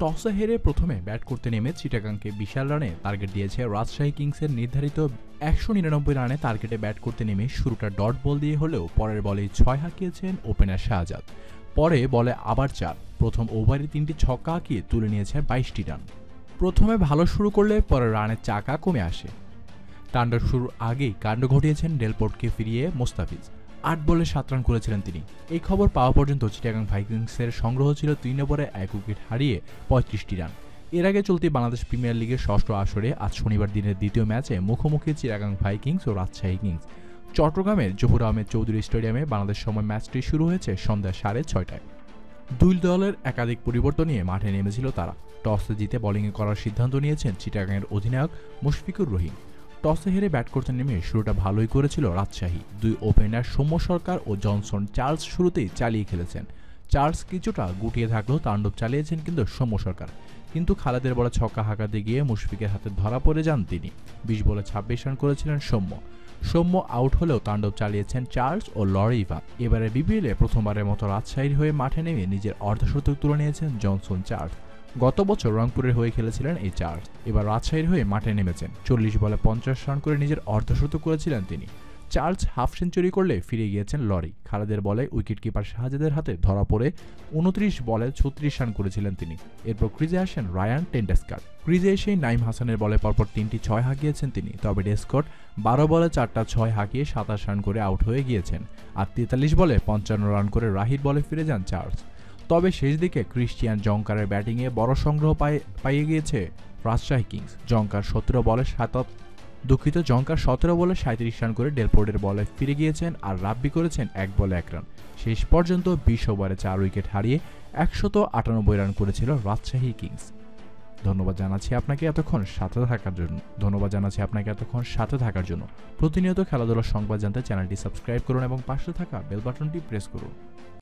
টসে হেরে প্রথমে ব্যাট করতে নেমে চিটাগাংকে বিশাল রানে টার্গেট দিয়েছে রাজশাহী কিংসের নির্ধারিত একশো নিরানব্বই রানে টার্গেটে ব্যাট করতে নেমে শুরুটা ডট বল দিয়ে হলেও পরের বলে ছয় হাঁকিয়েছেন ওপেনার শাহজাদ। পরে বলে আবার চার, প্রথম ওভারে তিনটি ছক্কা হাঁকিয়ে তুলে নিয়েছেন বাইশটি রান। প্রথমে ভালো শুরু করলে পরে রানের চাকা কমে আসে। তাণ্ডব শুরুর আগেই কাণ্ড ঘটিয়েছেন ডেলপোর্টকে ফিরিয়ে মোস্তাফিজ। আট বলে সাত রান করেছিলেন তিনি। এই খবর পাওয়া পর্যন্ত চিটাগাং ভাইকিংসের সংগ্রহ ছিল তিন ওভারে এক উইকেট হারিয়ে পঁয়ত্রিশটি রান। এর আগে চলতি বাংলাদেশ প্রিমিয়ার লিগের ষষ্ঠ আসরে আজ শনিবার দিনের দ্বিতীয় ম্যাচে মুখোমুখি চিটাগাং ভাইকিংস ও রাজশাহী কিংস। চট্টগ্রামের জহুর আহমেদ চৌধুরী স্টেডিয়ামে বাংলাদেশ সময় ম্যাচটি শুরু হয়েছে সন্ধ্যা সাড়ে ছয়টায়। দুই দলের একাধিক পরিবর্তন নিয়ে মাঠে নেমেছিল তারা। টসে জিতে বোলিংয়ে করার সিদ্ধান্ত নিয়েছেন চিটাগাংয়ের অধিনায়ক মুশফিকুর রহিম। টসে হেরে ব্যাট করতে নেমে শুরুটা ভালোই করেছিল রাজশাহী। দুই ওপেনার সৌম্য সরকার ও জনসন চার্লস শুরুতেই চালিয়ে খেলেছেন। চার্লস কিছুটা গুটিয়ে থাকলেও তাণ্ডব চালিয়েছেন কিন্তু সৌম্য সরকার। কিন্তু খালেদের বলে ছক্কা হাঁকাতে গিয়ে মুশফিকের হাতে ধরা পড়ে যান তিনি। বিশ বলে ছাব্বিশ রান করেছিলেন সৌম্য। সৌম্য আউট হলেও তাণ্ডব চালিয়েছেন চার্লস ও লরিভা এবারে বিপিএলে প্রথমবারের মতো রাজশাহীর হয়ে মাঠে নেমে নিজের অর্ধশতক তুলে নিয়েছেন জনসন চার্লস। গত বছর রংপুরের হয়ে খেলেছিলেন এই চার্লস এবার রাজশাহীর হয়ে মাঠে নেমেছেন। চল্লিশ বলে পঞ্চাশ রান করে নিজের অর্ধশতক করেছিলেন তিনি। চার্লস হাফ সেঞ্চুরি করলে ফিরে গিয়েছেন লরি। খালেদের বলে উইকেট কিপার শাহজাদের হাতে ধরা পড়ে উনত্রিশ বলে ছত্রিশ রান করেছিলেন তিনি। এরপর ক্রিজে আসেন রায়ান টেন্ডেস্কার। ক্রিজে এসেই নাইম হাসানের বলে পরপর তিনটি ছয় হাঁকিয়েছেন তিনি। তবে ডেস্কট বারো বলে চারটা ছয় হাঁকিয়ে সাতাশ রান করে আউট হয়ে গিয়েছেন। আর তেতাল্লিশ বলে পঞ্চান্ন রান করে রাহির বলে ফিরে যান চার্লস তবে শেষ দিকে ক্রিশ্চিয়ান জঙ্কারের ব্যাটিংয়ে বড় সংগ্রহ পাইয়ে গিয়েছে রাজশাহী কিংস। জঙ্কার সতেরো বলে সাতাত দুঃখিত জঙ্কার সতেরো বলে সাঁত্রিশ রান করে ডেলপোর্টের বলে ফিরে গিয়েছেন আর রাব্বি করেছেন এক বলে এক রান। শেষ পর্যন্ত বিশ ওভারে চার উইকেট হারিয়ে একশত আটানব্বই রান করেছিল রাজশাহী কিংস। ধন্যবাদ জানাচ্ছি আপনাকে এতক্ষণ সাথে থাকার জন্য। ধন্যবাদ জানাচ্ছি আপনাকে এতক্ষণ সাথে থাকার জন্য। প্রতিনিয়ত খেলাধুলার সংবাদ জানতে চ্যানেলটি সাবস্ক্রাইব করুন এবং পাশে থাকা বেল বাটনটি প্রেস করুন।